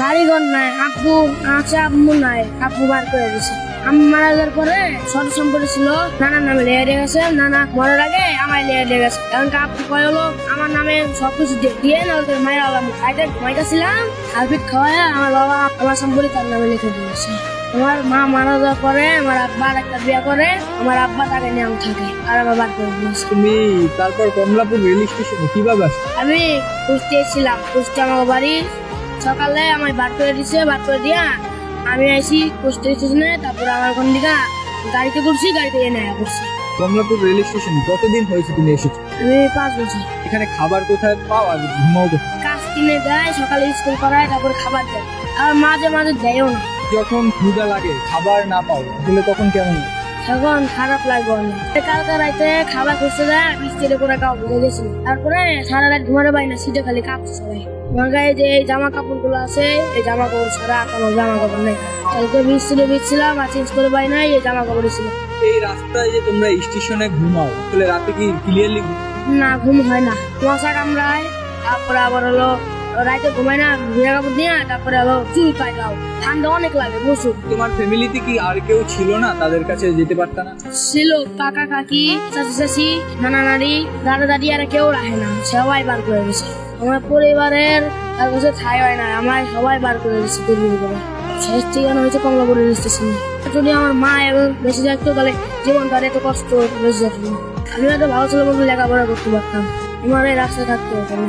বাড়িঘর নাই আব্বু আছে আম্মু নাই আব্বু বার করে দিছে। আমি মারা যাওয়ার পরে সদ সম্পত্তি ছিল নানার নামে লেগে দিয়ে গেছে নানা মরার আগে আমার লেগে দিয়ে গেছে। কারণ আব্বু কয় হলো আমার নামে সবকিছু দিয়ে না ওদের মায়ের আলাম খাইতে ঘুমাইতেছিলাম খালপিট খাওয়ায় আমার বাবা আমার সম্পত্তি তার নামে লিখে দিয়েছে আমার মা মারা যাওয়ার পরে আমার আব্বা আর একটা বিয়ে করে আমার আব্বা তাকে নিয়ে আমি থাকে আর আমার বার করে তুমি তারপর কমলাপুর রেল স্টেশনে কীভাবে আমি কুস্তি ছিলাম কুস্তি আমার বাড়ি। সকালে আমায় বার করে দিছে বার করে দিয়া আমি আইসি কুস্তি স্টেশনে তারপরে আমার ওখান দিকে গাড়িতে করছি গাড়িতে এনে করছি কমলাপুর রেল স্টেশনে কতদিন হয়েছে তুমি এসেছ? আমি পাঁচ বছর। এখানে খাবার কোথায় পাও আর ঘুমাও কোথায়? কাজ কিনে দেয় সকালে স্কুল করায় তারপরে খাবার দেয়। আর মাঝে মাঝে দেয়ও না। যখন ক্ষুদা লাগে খাবার না পাও তাহলে তখন কেমন লাগে? তখন খারাপ লাগবে অনেক কালকে রাইতে খাবার খুঁজতে যায় বৃষ্টিতে করে কাউ বুঝে গেছিল তারপরে সারা রাত ঘুমাতে পারি না সিটে খালি কাঁপছে সবাই আমার গায়ে যে এই জামা কাপড়গুলো আছে এই জামা কাপড় ছাড়া কোনো জামা কাপড় নেই। কালকে বৃষ্টিতে ভিজছিলাম আর চেঞ্জ করে পাই নাই এই জামা কাপড় ছিল। এই রাস্তায় যে তোমরা স্টেশনে ঘুমাও তাহলে রাতে কি ক্লিয়ারলি না ঘুম হয় না। মশা কামড়ায় তারপরে আবার হলো রাইতে ঘুমায় না ভিজা কাপড় দিয়ে তারপরে হলো চুল কাটাও ঠান্ডা অনেক লাগে প্রচুর। তোমার ফ্যামিলিতে কি আর কেউ ছিল না তাদের কাছে যেতে পারতা না? ছিল কাকা কাকি চাচি চাচি নানা নানি দাদা দাদি আর কেউ রাখে না। সবাই বার করে দিয়েছে। আমার পরিবারের আর কাছে ঠাই হয় না আমার সবাই বার করে দিয়েছে দুর্বল করে শেষ ঠিকানা হয়েছে কমলাপুর রেল স্টেশনে। যদি আমার মা এবং বেঁচে থাকতো তাহলে জীবনটা এত কষ্ট বেঁচে যেত আমি হয়তো ভালো ছেলে বলতে লেখাপড়া করতে পারতাম। আমার এই রাস্তায় থাকতে হতো না।